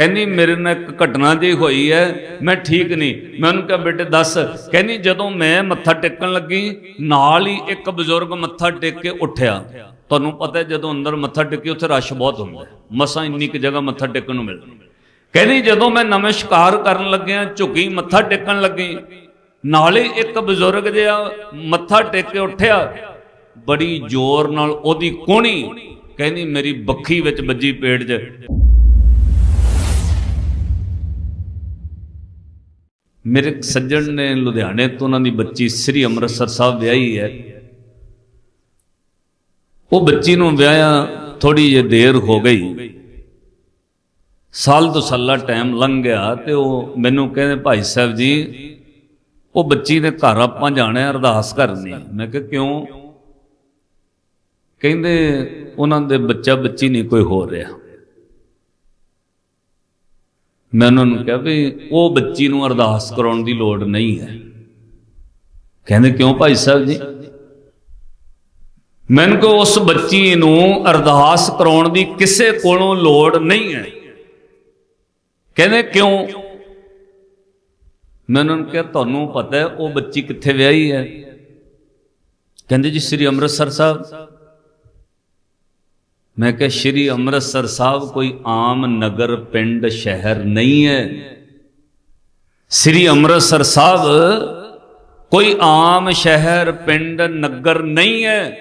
ਕਹਿੰਦੀ, ਮੇਰੇ ਨਾਲ ਇੱਕ ਘਟਨਾ ਜਿਹੀ ਹੋਈ ਹੈ, ਮੈਂ ਠੀਕ ਨਹੀਂ। ਮੈਂ ਉਹਨੂੰ ਕਿਹਾ, ਬੇਟੇ, ਦੱਸ। ਕਹਿੰਦੀ, ਜਦੋਂ ਮੈਂ ਮੱਥਾ ਟੇਕਣ ਲੱਗੀ, ਨਾਲ ਹੀ ਇੱਕ ਬਜ਼ੁਰਗ ਮੱਥਾ ਟੇਕ ਕੇ ਉੱਠਿਆ। ਤੁਹਾਨੂੰ ਪਤਾ ਜਦੋਂ ਅੰਦਰ ਮੱਥਾ ਟੇਕੀ, ਉੱਥੇ ਰਸ਼ ਬਹੁਤ ਹੁੰਦਾ ਮਸਾਂ ਇੰਨੀ ਕੁ ਜਗ੍ਹਾ ਮੱਥਾ ਟੇਕਣ ਨੂੰ ਮਿਲਦੀ ਕਹਿੰਦੀ, ਜਦੋਂ ਮੈਂ ਨਮਸਕਾਰ ਕਰਨ ਲੱਗਿਆ ਝੁਕੀ ਮੱਥਾ ਟੇਕਣ ਲੱਗੀ, ਨਾਲ ਹੀ ਇੱਕ ਬਜ਼ੁਰਗ ਜਿਹਾ ਮੱਥਾ ਟੇਕ ਕੇ ਉੱਠਿਆ। ਬੜੀ ਜ਼ੋਰ ਨਾਲ ਉਹਦੀ ਕੋਣੀ ਕਹਿੰਦੀ, ਮੇਰੀ ਬੱਖੀ ਵਿੱਚ ਵੱਜੀ ਪੇਟ 'ਚ। ਮੇਰੇ ਸੱਜਣ ਨੇ ਲੁਧਿਆਣੇ ਤੋਂ ਉਹਨਾਂ ਦੀ ਬੱਚੀ ਸ੍ਰੀ ਅੰਮ੍ਰਿਤਸਰ ਸਾਹਿਬ ਵਿਆਹੀ ਹੈ। ਉਹ ਬੱਚੀ ਨੂੰ ਵਿਆਹਿਆ ਥੋੜੀ ਜਿਹੀ ਦੇਰ ਹੋ ਗਈ। ਸਾਲ ਤੋਂ ਸਾਲਾ ਟਾਈਮ ਲੰਘ ਗਿਆ ਤੇ ਉਹ ਮੈਨੂੰ ਕਹਿੰਦੇ, ਭਾਈ ਸਾਹਿਬ ਜੀ, ਉਹ ਬੱਚੀ ਦੇ ਘਰ ਆਪਾਂ ਜਾਣਾ ਹੈ ਅਰਦਾਸ ਕਰਨੀ ਮੈਂ ਕਿਹਾ, ਕਿਉਂ? ਕਹਿੰਦੇ, ਉਹਨਾਂ ਦੇ ਬੱਚਾ ਬੱਚੀ ਨਹੀਂ ਕੋਈ ਹੋ ਰਿਹਾ। ਮੈਂ ਉਹਨਾਂ ਨੂੰ ਕਿਹਾ ਵੀ ਉਹ ਬੱਚੀ ਨੂੰ ਅਰਦਾਸ ਕਰਾਉਣ ਦੀ ਲੋੜ ਨਹੀਂ ਹੈ। ਕਹਿੰਦੇ, ਕਿਉਂ ਭਾਈ ਸਾਹਿਬ ਜੀ? ਮੈਨੂੰ ਕੋ ਉਸ ਬੱਚੀ ਨੂੰ ਅਰਦਾਸ ਕਰਾਉਣ ਦੀ ਕਿਸੇ ਕੋਲੋਂ ਲੋੜ ਨਹੀਂ ਹੈ। ਕਹਿੰਦੇ, ਕਿਉਂ? ਮੈਂ ਉਹਨਾਂ ਨੂੰ ਕਿਹਾ, ਤੁਹਾਨੂੰ ਪਤਾ ਹੈ, ਉਹ ਬੱਚੀ ਕਿੱਥੇ ਵਿਆਹੀ ਹੈ? ਕਹਿੰਦੇ, ਜੀ, ਸ੍ਰੀ ਅੰਮ੍ਰਿਤਸਰ ਸਾਹਿਬ। ਮੈਂ ਕਿਹਾ, ਸ਼੍ਰੀ ਅੰਮ੍ਰਿਤਸਰ ਸਾਹਿਬ ਕੋਈ ਆਮ ਨਗਰ ਪਿੰਡ ਸ਼ਹਿਰ ਨਹੀਂ ਹੈ। ਸ਼੍ਰੀ ਅੰਮ੍ਰਿਤਸਰ ਸਾਹਿਬ ਕੋਈ ਆਮ ਸ਼ਹਿਰ ਪਿੰਡ ਨਗਰ ਨਹੀਂ ਹੈ।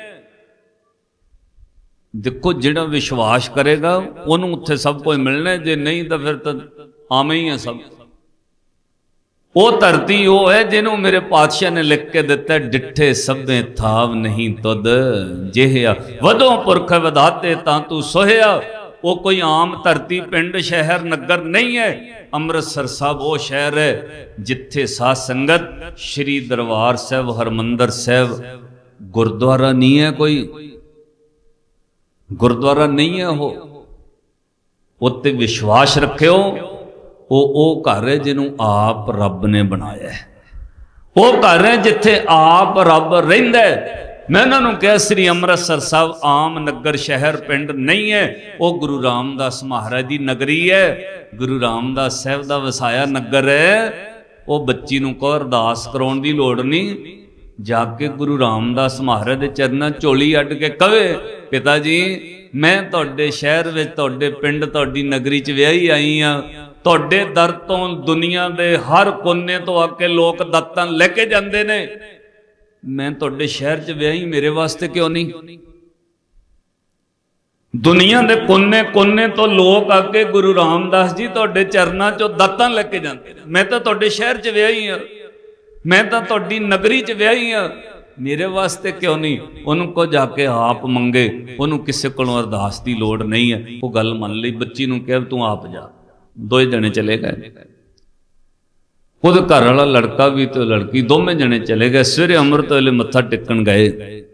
ਦੇਖੋ, ਜਿਹੜਾ ਵਿਸ਼ਵਾਸ ਕਰੇਗਾ, ਉਹਨੂੰ ਉੱਥੇ ਸਭ ਕੁਝ ਮਿਲਣਾ ਜੇ ਨਹੀਂ, ਤਾਂ ਫਿਰ ਤਾਂ ਆਵੇਂ ਹੀ ਹੈ ਸਭ। ਉਹ ਧਰਤੀ ਉਹ ਹੈ ਜਿਹਨੂੰ ਮੇਰੇ ਪਾਤਸ਼ਾਹ ਨੇ ਲਿਖ ਕੇ ਦਿੱਤਾ, ਡਿੱਠੇ ਸਭੇ ਥਾਵ ਨਹੀਂ ਤੁਧ। ਜਿਹਿਆ ਵਧੋਂ ਪੁਰਖ ਵਧਾਤੇ ਤਾਂ ਤੂੰ ਸੋਹਿਆ ਉਹ ਕੋਈ ਆਮ ਧਰਤੀ ਪਿੰਡ, ਸ਼ਹਿਰ, ਨਗਰ ਨਹੀਂ ਹੈ। ਅੰਮ੍ਰਿਤਸਰ ਸਾਹਿਬ ਉਹ ਸ਼ਹਿਰ ਹੈ ਜਿੱਥੇ ਸਾਧ ਸੰਗਤ ਸ੍ਰੀ ਦਰਬਾਰ ਸਾਹਿਬ, ਹਰਮੰਦਰ ਸਾਹਿਬ ਗੁਰਦੁਆਰਾ ਨਹੀਂ ਹੈ ਕੋਈ। ਗੁਰਦੁਆਰਾ ਨਹੀਂ ਹੈ ਉਹ। ਉੱਤੇ ਵਿਸ਼ਵਾਸ ਰੱਖਿਓ। ਉਹ ਉਹ ਘਰ ਹੈ ਜਿਹਨੂੰ ਆਪ ਰੱਬ ਨੇ ਬਣਾਇਆ ਹੈ। ਉਹ ਘਰ ਹੈ ਜਿੱਥੇ ਆਪ ਰੱਬ ਰਹਿੰਦਾ ਹੈ। ਮੈਂ ਉਹਨਾਂ ਨੂੰ ਕਿਹਾ, ਸ੍ਰੀ ਅੰਮ੍ਰਿਤਸਰ ਸਾਹਿਬ ਆਮ ਨਗਰ ਸ਼ਹਿਰ ਪਿੰਡ ਨਹੀਂ ਹੈ। ਉਹ ਗੁਰੂ ਰਾਮਦਾਸ ਮਹਾਰਾਜ ਦੀ ਨਗਰੀ ਹੈ। ਗੁਰੂ ਰਾਮਦਾਸ ਸਾਹਿਬ ਦਾ ਵਸਾਇਆ ਨਗਰ ਹੈ। ਉਹ ਬੱਚੀ ਨੂੰ ਕੋ ਅਰਦਾਸ ਕਰਾਉਣ ਦੀ ਲੋੜ ਨਹੀਂ। ਜਾ ਕੇ ਗੁਰੂ ਰਾਮਦਾਸ ਮਹਾਰਾਜ ਦੇ ਚਰਨਾਂ ਝੋਲੀ ਅੱਡ ਕੇ ਕਵੇ ਪਿਤਾ ਜੀ, ਮੈਂ ਤੁਹਾਡੇ ਸ਼ਹਿਰ ਵਿੱਚ, ਤੁਹਾਡੇ ਪਿੰਡ, ਤੁਹਾਡੀ ਨਗਰੀ 'ਚ ਵਿਆਹੀ ਆਈ ਆ ਤੁਹਾਡੇ ਦਰ ਤੋਂ ਦੁਨੀਆ ਦੇ ਹਰ ਕੋਨੇ ਤੋਂ ਆ ਕੇ ਲੋਕ ਦਾਤਾਂ ਲੈ ਕੇ ਜਾਂਦੇ ਨੇ। ਮੈਂ ਤੁਹਾਡੇ ਸ਼ਹਿਰ 'ਚ ਵਿਆਹੀ, ਮੇਰੇ ਵਾਸਤੇ ਕਿਉਂ ਨਹੀਂ? ਦੁਨੀਆ ਦੇ ਕੋਨੇ-ਕੋਨੇ ਤੋਂ ਲੋਕ ਆ ਕੇ ਗੁਰੂ ਰਾਮਦਾਸ ਜੀ ਤੁਹਾਡੇ ਚਰਨਾਂ 'ਚੋਂ ਦਾਤਾਂ ਲੈ ਕੇ ਜਾਂਦੇ ਨੇ। ਮੈਂ ਤਾਂ ਤੁਹਾਡੇ ਸ਼ਹਿਰ 'ਚ ਵਿਆਹੀ ਆ ਮੈਂ ਤਾਂ ਤੁਹਾਡੀ ਨਗਰੀ 'ਚ ਵਿਆਹੀ ਆ ਮੇਰੇ ਵਾਸਤੇ ਕਿਉਂ ਨਹੀਂ? ਉਹਨੂੰ ਕੋ ਆ ਕੇ ਆਪ ਮੰਗੇ। ਉਹਨੂੰ ਕਿਸੇ ਕੋਲੋਂ ਅਰਦਾਸ ਦੀ ਲੋੜ ਨਹੀਂ ਹੈ। ਉਹ ਗੱਲ ਮੰਨ ਲਈ। ਬੱਚੀ ਨੂੰ ਕਿਹਾ, ਤੂੰ ਆਪ ਜਾ। ਦੋਏ ਜਣੇ ਚਲੇ ਗਏ। ਉਹਦੇ ਘਰ ਵਾਲਾ ਲੜਕਾ ਵੀ ਤੇ ਲੜਕੀ ਦੋਵੇਂ ਜਣੇ ਚਲੇ ਗਏ। ਸਵੇਰੇ ਅੰਮ੍ਰਿਤ ਵੇਲੇ ਮੱਥਾ ਟੇਕਣ ਗਏ।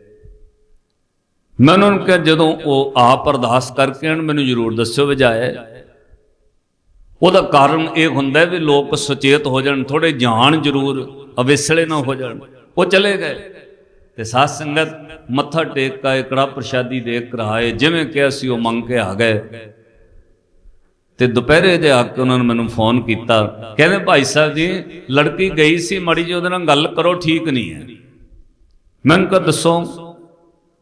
ਮੈਂ ਉਹਨਾਂ ਨੂੰ ਕਿਹਾ, ਜਦੋਂ ਉਹ ਆਪ ਅਰਦਾਸ ਕਰਕੇ ਆਣ ਮੈਨੂੰ ਜ਼ਰੂਰ ਦੱਸਿਓ ਵਜਾਇਆ ਉਹਦਾ ਕਾਰਨ ਇਹ ਹੁੰਦਾ ਵੀ ਲੋਕ ਸੁਚੇਤ ਹੋ ਜਾਣ ਥੋੜੇ ਜਾਣ ਜ਼ਰੂਰ, ਅਵੇਸਲੇ ਨਾ ਹੋ ਜਾਣ। ਉਹ ਚਲੇ ਗਏ। ਤੇ ਸਾਧ ਸੰਗਤ ਮੱਥਾ ਟੇਕ ਕੇ ਕੜਾ ਪ੍ਰਸ਼ਾਦੀ ਦੇ ਕਰਾਏ ਜਿਵੇਂ ਕਿਹਾ ਸੀ, ਉਹ ਮੰਗ ਕੇ ਆ ਗਏ। ਤੇ ਦੁਪਹਿਰੇ ਦੇ ਆ ਕੇ ਉਹਨਾਂ ਨੇ ਮੈਨੂੰ ਫੋਨ ਕੀਤਾ, ਕਹਿੰਦੇ ਭਾਈ ਸਾਹਿਬ ਜੀ, ਲੜਕੀ ਗਈ ਸੀ, ਮੜੀ ਜੀ ਉਹਦੇ ਨਾਲ ਗੱਲ ਕਰੋ, ਠੀਕ ਨਹੀਂ ਹੈ। ਮੈਂ ਕਿਹਾ, ਦੱਸੋ।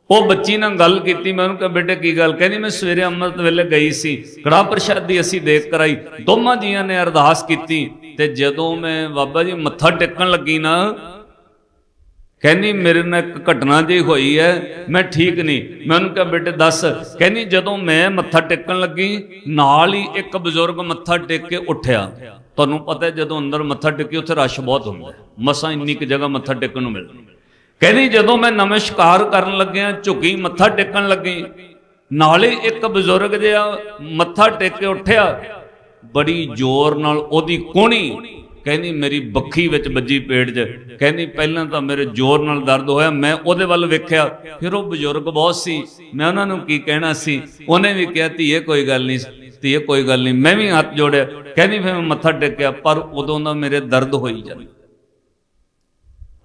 ਉਹ ਬੱਚੀ ਨਾਲ ਗੱਲ ਕੀਤੀ, ਮੈਂ ਉਹਨੂੰ ਕਿਹਾ, ਬੇਟੇ ਕੀ ਗੱਲ? ਕਹਿੰਦੀ, ਮੈਂ ਸਵੇਰੇ ਅੰਮ੍ਰਿਤ ਵੇਲੇ ਗਈ ਸੀ ਕੜਾ ਪ੍ਰਸ਼ਾਦੀ ਅਸੀਂ ਦੇਖ ਕਰਾਈ ਦੋਵਾਂ ਜੀਆਂ ਨੇ ਅਰਦਾਸ ਕੀਤੀ, ਤੇ ਜਦੋਂ ਮੈਂ ਬਾਬਾ ਜੀ ਮੱਥਾ ਟੇਕਣ ਲੱਗੀ ਨਾ ਕਹਿੰਦੀ, ਮੇਰੇ ਨਾਲ ਇੱਕ ਘਟਨਾ ਜਿਹੀ ਹੋਈ ਹੈ, ਮੈਂ ਠੀਕ ਨਹੀਂ। ਮੈਂ ਉਹਨੂੰ ਕਿਹਾ, ਬੇਟੇ, ਦੱਸ। ਕਹਿੰਦੀ, ਜਦੋਂ ਮੈਂ ਮੱਥਾ ਟੇਕਣ ਲੱਗੀ, ਨਾਲ ਹੀ ਇੱਕ ਬਜ਼ੁਰਗ ਮੱਥਾ ਟੇਕ ਕੇ ਉੱਠਿਆ। ਤੁਹਾਨੂੰ ਪਤਾ ਹੈ, ਜਦੋਂ ਅੰਦਰ ਮੱਥਾ ਟੇਕੀ, ਉੱਥੇ ਰਸ਼ ਬਹੁਤ ਹੁੰਦਾ ਮਸਾਂ ਇੰਨੀ ਕੁ ਜਗ੍ਹਾ ਮੱਥਾ ਟੇਕਣ ਨੂੰ ਮਿਲਦੀ ਕਹਿੰਦੀ, ਜਦੋਂ ਮੈਂ ਨਮਸਕਾਰ ਕਰਨ ਲੱਗਿਆ ਝੁਕੀ ਮੱਥਾ ਟੇਕਣ ਲੱਗੀ, ਨਾਲ ਹੀ ਇੱਕ ਬਜ਼ੁਰਗ ਜਿਹਾ ਮੱਥਾ ਟੇਕ ਕੇ ਉੱਠਿਆ, ਬੜੀ ਜ਼ੋਰ ਨਾਲ ਉਹਦੀ ਕੋਣੀ ਕਹਿੰਦੀ ਮੇਰੀ ਬੱਖੀ ਵਿੱਚ ਵੱਜੀ ਪੇਟ 'ਚ। ਕਹਿੰਦੀ ਪਹਿਲਾਂ ਤਾਂ ਮੇਰੇ ਜ਼ੋਰ ਨਾਲ ਦਰਦ ਹੋਇਆ, ਮੈਂ ਉਹਦੇ ਵੱਲ ਵੇਖਿਆ। ਫਿਰ ਉਹ ਬਜ਼ੁਰਗ ਬਹੁਤ ਸੀ, ਮੈਂ ਉਹਨਾਂ ਨੂੰ ਕੀ ਕਹਿਣਾ ਸੀ? ਉਹਨੇ ਵੀ ਕਿਹਾ, ਧੀਏ, ਕੋਈ ਗੱਲ ਨਹੀਂ, ਧੀਏ, ਕੋਈ ਗੱਲ ਨਹੀਂ। ਮੈਂ ਵੀ ਹੱਥ ਜੋੜਿਆ। ਕਹਿੰਦੀ ਫਿਰ ਮੈਂ ਮੱਥਾ ਟੇਕਿਆ, ਪਰ ਉਦੋਂ ਦਾ ਮੇਰੇ ਦਰਦ ਹੋਈ ਜਾਂਦੀ।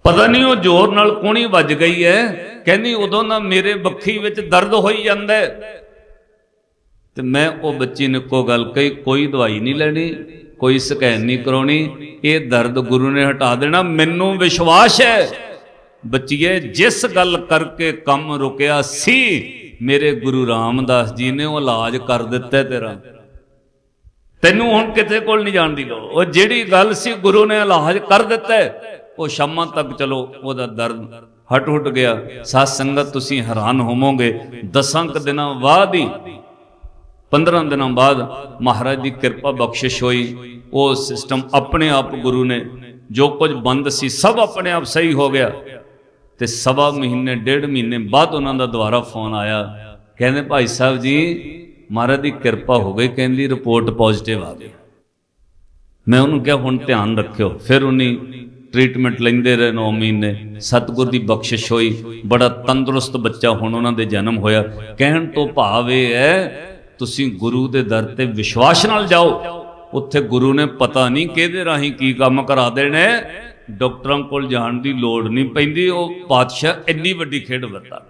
ਪਤਾ ਨਹੀਂ ਉਹ ਜ਼ੋਰ ਨਾਲ ਕੋਣੀ ਵੱਜ ਗਈ ਹੈ। ਕਹਿੰਦੀ ਉਦੋਂ ਦਾ ਮੇਰੇ ਬੱਖੀ ਵਿੱਚ ਦਰਦ ਹੋਈ ਜਾਂਦਾ ਤੇ ਮੈਂ ਉਹ ਬੱਚੀ ਨੂੰ ਇੱਕੋ ਗੱਲ ਕਹੀ, ਕੋਈ ਦਵਾਈ ਨਹੀਂ ਲੈਣੀ, ਕੋਈ ਸਕੈਨ ਨਹੀਂ ਕਰਾਉਣੀ ਇਹ ਦਰਦ ਗੁਰੂ ਨੇ ਹਟਾ ਦੇਣਾ। ਮੈਨੂੰ ਵਿਸ਼ਵਾਸ ਹੈ, ਬੱਚੀਏ, ਜਿਸ ਗੱਲ ਕਰਕੇ ਕੰਮ ਰੁਕਿਆ ਸੀ, ਮੇਰੇ ਗੁਰੂ ਰਾਮਦਾਸ ਜੀ ਨੇ ਉਹ ਇਲਾਜ ਕਰ ਦਿੱਤਾ ਤੇਰਾ। ਤੈਨੂੰ ਹੁਣ ਕਿਤੇ ਕੋਲ ਨਹੀਂ ਜਾਣ ਦੀ ਲੋੜ। ਉਹ ਜਿਹੜੀ ਗੱਲ ਸੀ ਗੁਰੂ ਨੇ ਇਲਾਜ ਕਰ ਦਿੱਤਾ, ਉਹ ਸ਼ਾਮਾਂ ਤੱਕ ਚਲੋ, ਉਹਦਾ ਦਰਦ ਹਟ ਹਟ ਗਿਆ। ਸਾਧ ਸੰਗਤ, ਤੁਸੀਂ ਹੈਰਾਨ ਹੋਵੋਗੇ, ਦਸਾਂ ਕੁ ਦਿਨਾਂ ਬਾਅਦ ਹੀ 15 ਦਿਨਾਂ ਬਾਅਦ ਮਹਾਰਾਜ ਦੀ ਕਿਰਪਾ ਬਖਸ਼ਿਸ਼ ਹੋਈ। ਉਹ ਸਿਸਟਮ ਆਪਣੇ ਆਪ ਗੁਰੂ ਨੇ, ਜੋ ਕੁਝ ਬੰਦ ਸੀ, ਸਭ ਆਪਣੇ ਆਪ ਸਹੀ ਹੋ ਗਿਆ। ਤੇ ਸਵਾ ਮਹੀਨੇ, ਡੇਢ ਮਹੀਨੇ ਬਾਅਦ ਉਹਨਾਂ ਦਾ ਦੁਬਾਰਾ ਫੋਨ ਆਇਆ। ਕਹਿੰਦੇ, ਭਾਈ ਸਾਹਿਬ ਜੀ, ਮਹਾਰਾਜ ਦੀ ਕਿਰਪਾ ਹੋ ਗਈ ਕਹਿੰਦੀ ਰਿਪੋਰਟ ਪੋਜ਼ਿਟਿਵ ਆ ਗਈ। ਮੈਂ ਉਹਨੂੰ ਕਿਹਾ, ਹੁਣ ਧਿਆਨ ਰੱਖਿਓ। ਫਿਰ ਉਹਨੇ ਟ੍ਰੀਟਮੈਂਟ ਲੈਂਦੇ ਰਹੇ 9 ਮਹੀਨੇ। ਸਤਿਗੁਰ ਦੀ ਬਖਸ਼ਿਸ਼ ਹੋਈ। ਬੜਾ ਤੰਦਰੁਸਤ ਬੱਚਾ ਹੁਣ ਉਹਨਾਂ ਦੇ ਜਨਮ ਹੋਇਆ। ਕਹਿਣ ਤੋਂ ਭਾਵ ਇਹ ਹੈ, ਤੁਸੀਂ ਗੁਰੂ ਦੇ ਦਰ ਤੇ ਵਿਸ਼ਵਾਸ ਨਾਲ ਜਾਓ। ਉੱਥੇ ਗੁਰੂ ਨੇ ਪਤਾ ਨਹੀਂ ਕਿਹਦੇ ਰਾਹੀਂ ਕੀ ਕੰਮ ਕਰਾ ਦੇਣੇ। ਡਾਕਟਰਾਂ ਕੋਲ ਜਾਣ ਦੀ ਲੋੜ ਨਹੀਂ ਪੈਂਦੀ। ਉਹ ਪਾਤਸ਼ਾਹ ਇੰਨੀ ਵੱਡੀ ਖੇਡ ਵਰਤਾ।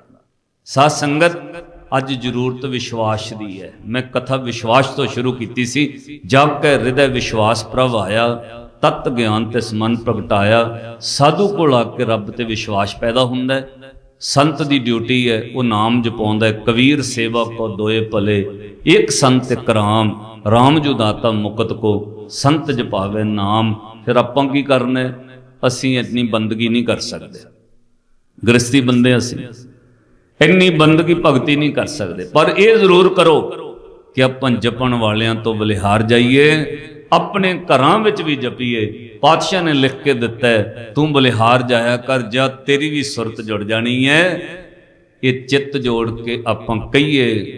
ਸਾਧ ਸੰਗਤ, ਅੱਜ ਜ਼ਰੂਰਤ ਵਿਸ਼ਵਾਸ ਦੀ ਹੈ। ਮੈਂ ਕਥਾ ਵਿਸ਼ਵਾਸ ਤੋਂ ਸ਼ੁਰੂ ਕੀਤੀ ਸੀ। ਜਬ ਕੇ ਹਿਰਦੈ ਵਿਸ਼ਵਾਸ ਪ੍ਰਭ ਆਇਆ, ਤਤ ਗਿਆਨ ਤੇ ਸਮਨ ਪ੍ਰਗਟਾਇਆ। ਸਾਧੂ ਕੋਲ ਆ ਕੇ ਰੱਬ ਤੇ ਵਿਸ਼ਵਾਸ ਪੈਦਾ ਹੁੰਦਾ ਹੈ। ਸੰਤ ਦੀ ਡਿਊਟੀ ਹੈ, ਉਹ ਨਾਮ ਜਪਾਉਂਦਾ ਕਬੀਰ ਸੇਵਾ ਕੋ ਦੋਏ ਭਲੇ। ਇੱਕ ਸੰਤ ਇੱਕ ਰਾਮ ਰਾਮ ਜੋ ਦਾਤਾ ਮੁਕਤ ਕੋ, ਸੰਤ ਜਪਾਵੇ ਨਾਮ, ਫਿਰ ਆਪਾਂ ਕੀ ਕਰਨਾ? ਅਸੀਂ ਇੰਨੀ ਬੰਦਗੀ ਨਹੀਂ ਕਰ ਸਕਦੇ। ਗ੍ਰਸਤੀ ਬੰਦੇ ਅਸੀਂ। ਇੰਨੀ ਬੰਦਗੀ ਭਗਤੀ ਨਹੀਂ ਕਰ ਸਕਦੇ। ਪਰ ਇਹ ਜ਼ਰੂਰ ਕਰੋ ਕਿ ਆਪਾਂ ਜਪਣ ਵਾਲਿਆਂ ਤੋਂ ਬਲਿਹਾਰ ਜਾਈਏ, ਆਪਣੇ ਘਰਾਂ ਵਿੱਚ ਵੀ ਜਪੀਏ। ਪਾਤਸ਼ਾਹ ਨੇ ਲਿਖ ਕੇ ਦਿੱਤਾ, ਤੂੰ ਬਲਿਹਾਰ ਜਾਇਆ ਕਰ, ਜਾਂ ਤੇਰੀ ਵੀ ਸੁਰਤ ਜੁੜ ਜਾਣੀ ਹੈ ਇਹ ਚਿੱਤ ਜੋੜ ਕੇ ਆਪਾਂ ਕਹੀਏ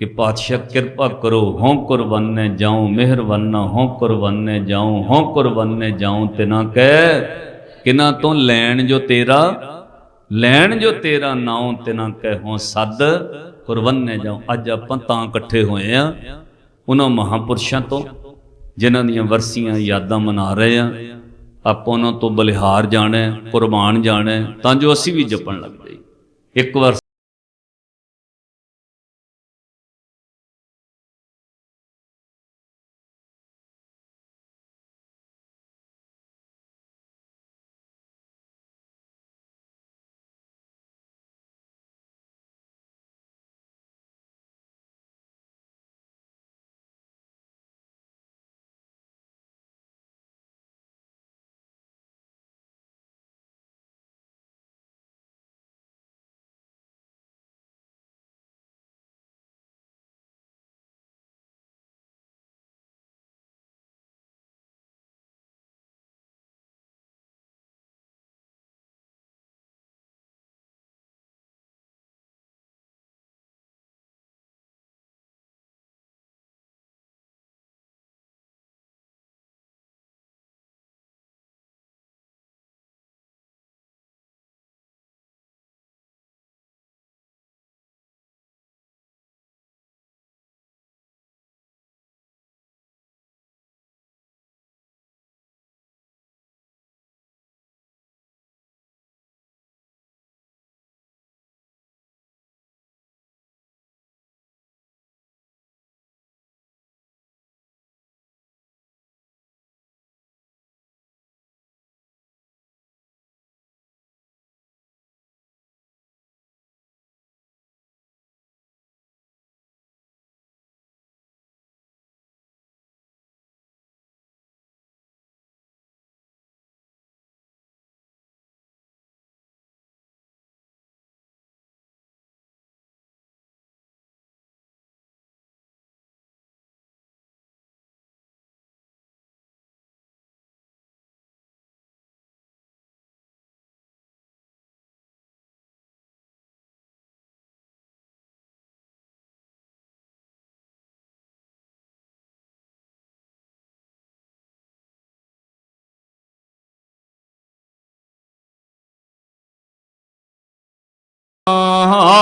ਕਿ ਪਾਤਸ਼ਾਹ ਕਿਰਪਾ ਕਰੋ, ਹਉ ਕੁਰਬਾਨੇ ਜਾਉ, ਮਿਹਰਬਾਨਾ, ਹਉ ਕੁਰਬਾਨੇ ਜਾਉ, ਹਉ ਕੁਰਬਾਨੇ ਜਾਉ ਤੇ ਨਾ ਕਹਿ, ਕਿਨਾ ਤੋਂ ਲੈਣ ਜੋ ਤੇਰਾ, ਲੈਣ ਜੋ ਤੇਰਾ ਨਾਉ ਤੇ ਨਾ ਕਹਿਓ ਸੱਦ, ਕੁਰਬਾਨੇ ਜਾਉ। ਅੱਜ ਆਪਾਂ ਤਾਂ ਇਕੱਠੇ ਹੋਏ ਆ, ਉਹਨਾਂ ਮਹਾਪੁਰਸ਼ਾਂ ਤੋਂ, ਜਿਨ੍ਹਾਂ ਦੀਆਂ ਵਰਸੀਆਂ ਯਾਦਾਂ ਮਨਾ ਰਹੇ ਆ। ਆਪਾਂ ਉਹਨਾਂ ਤੋਂ ਬਲਿਹਾਰ ਜਾਣਾ, ਕੁਰਬਾਨ ਜਾਣਾ, ਤਾਂ ਜੋ ਅਸੀਂ ਵੀ ਜਪਣ ਲੱਗ ਜਾਈਏ। ਇੱਕ ਵਾਰ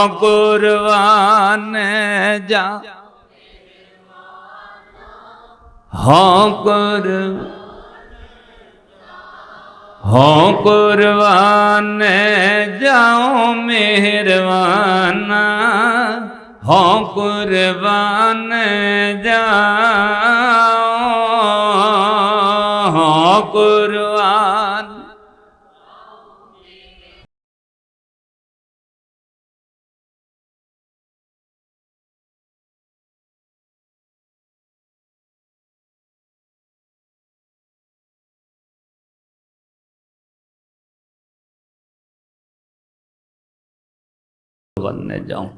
ਕੁਰਬਾਨ ਜਾ। ਹਾਂ ਕੁਰ ਹਾਂ ਕੁਰਬਾਨ ਜਾਉ ਮਿਹਰਬਾਨਾ। ਹਉ ਕੁਰਬਾਨ ਜਾਉ ਬੰਨੇ ਜਾਉ